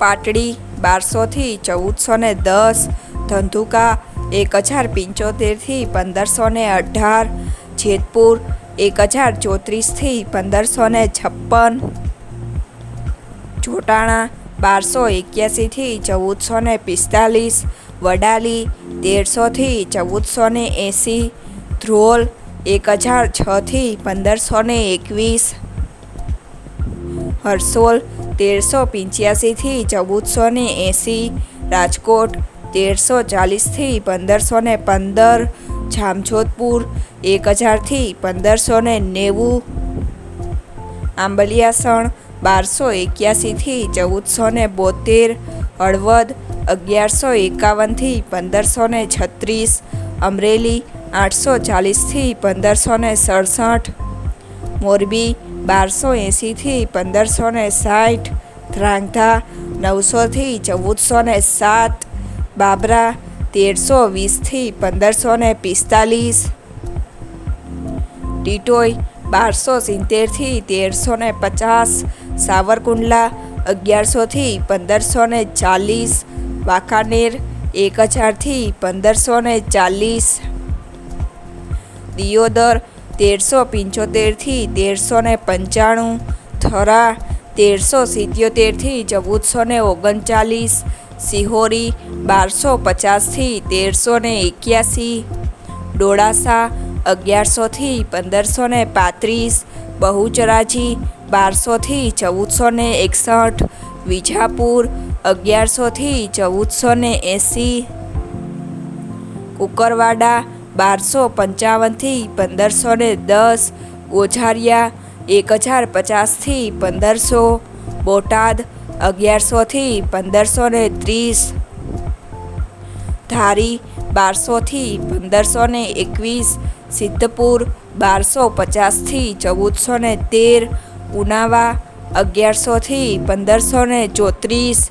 પાટડી, બારસોથી ચૌદસો ને દસ, ધંધુકા એક હજાર પંચોતેરથી પંદરસો ને અઢાર, જેતપુર એક હજાર ચોત્રીસથી પંદરસો ને છપ્પન જોટાણા બારસો એક્યાસીથી ચૌદસો ને પિસ્તાલીસ, વડાલી તેરસોથી ચૌદસો ને એંસી, ધ્રોલ એક હજાર છથી પંદરસો ને એકવીસ હરસોલ તેરસો પંચ્યાસીથી ચૌદસો ને એંસી, રાજકોટ, તેરસો ચાલીસથી પંદરસો ને પંદર, જામજોધપુર, એક હજારથી પંદરસો ને નેવું, આંબલિયાસણ, બારસો એક્યાસીથી ચૌદસો ને બોતેર, હળવદ, અગિયારસો એકાવનથી પંદરસો ને છત્રીસ, અમરેલી, આઠસો ચાલીસથી પંદરસો ને સડસઠ, મોરબી બારસો એંસીથી પંદરસો ને સાઠ, ધ્રાંગધા નવસોથી ચૌદસો ને સાત, બાબરા તેરસો વીસથી પંદરસો ને પિસ્તાલીસ ટીટોઈ બારસો સિત્તેરથી તેરસો ને પચાસ, સાવરકુંડલા અગિયારસોથી પંદરસો ને ચાલીસ, વાંકાનેર એક હજારથી પંદરસો ને ચાલીસ, દિયોદર તેરસો પંચોતેરથી તેરસો ને પંચાણું, થરા તેરસો સિત્યોતેરથી ચૌદસો ને ઓગણચાલીસ, સિહોરી બારસો પચાસથી તેરસો ને એક્યાસી, ડોળાસા અગિયારસોથી પંદરસો ને પાંત્રીસ, બહુચરાજી બારસોથી ચૌદસો ને એકસઠ, વિજાપુર અગિયારસોથી ચૌદસો ને એંસી, કુકરવાડા બારસો પંચાવનથી પંદરસો ને દસ ગોઝારિયા એક હજાર પચાસથી પંદરસો, બોટાદ અગિયારસોથી પંદરસો ને ત્રીસ, ધારી બારસોથી પંદરસો ને એકવીસ, સિદ્ધપુર બારસો પચાસથી ચૌદસો ને તેર, ઉનાવા અગિયારસોથી પંદરસો ને ચોત્રીસ